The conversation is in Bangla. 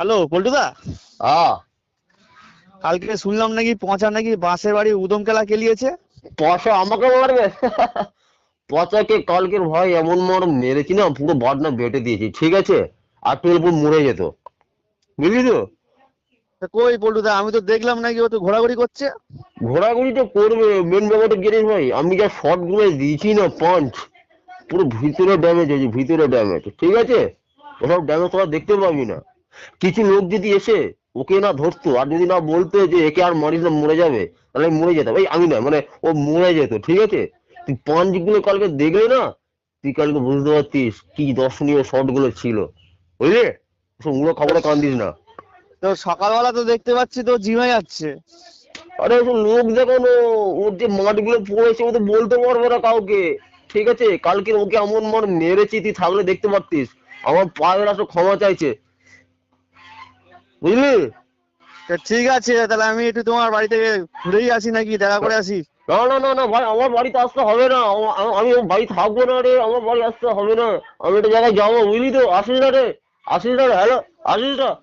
হ্যালো পল্টুদা? হ্যাঁ। কালকে শুনলাম নাকি পচা নাকি বাঁশের বাড়ি উদম খেলা খেলিয়েছে পয়সা আমাকে মারবে? পচাকে কালকের ভাই এমন মার মেরেছি না পুরো বাটনা বেটে দিয়েছি ঠিক আছে? আর টুয়েলভ মরে যেত। বুঝলি তো? কই পল্টুদা আমি তো দেখলাম নাকি ও তো ঘোরাঘুরি করছে। ঘোরাঘুরি তো করবে মেন ব্যাপারটা গেছিস ভাই? আমি যা শর্টগুলো দিয়েছি না পাঞ্চ পুরো ভিতরে ড্যামেজ হয়েছে ভিতরে ড্যামেজ ঠিক আছে? ওসব ড্যামেজ তোরা দেখতে পাবি না। কিছু লোক যদি এসে ওকে না ধরতো আর যদি না বলতো যে একে আর মারিস না মরে যাবে তাহলে মরে যেতাম। এই আমি না মানে ও মরে যেত ঠিক আছে? তুই পাঞ্চগুলো কালকে দেখলে না? তুই কালকে বুঝতে পারতিস কি দর্শনীয় শটগুলো ছিল। বুঝলি? উড়ো খবরে কান্দিস না। তো সকালবেলা তো দেখতে পাচ্ছি তো জিমে যাচ্ছে। আরে ওসব লোক দেখানো ওর যে মাঠগুলো পড়েছে ও তো বলতে পারবে না কাউকে। ঠিক আছে? কালকে ওকে এমন মার মেরেছি তুই থাকলে দেখতে পারতিস। আমার পায়ের আসো ক্ষমা চাইছে। বুঝলি? তা ঠিক আছে, তাহলে আমি একটু তোমার বাড়িতে ঘুরেই আসি নাকি, দেখা করে আসি। না না না না, ভাই, আমার বাড়িতে আসতে হবে না। আমা- বাড়ি থাকব না রে, আমার বাড়ি আসতে হবে না। আমি একটা জায়গায় যাব, বুঝলি তো? আসিস না রে, আসিস না রে, হ্যালো, আসিস না।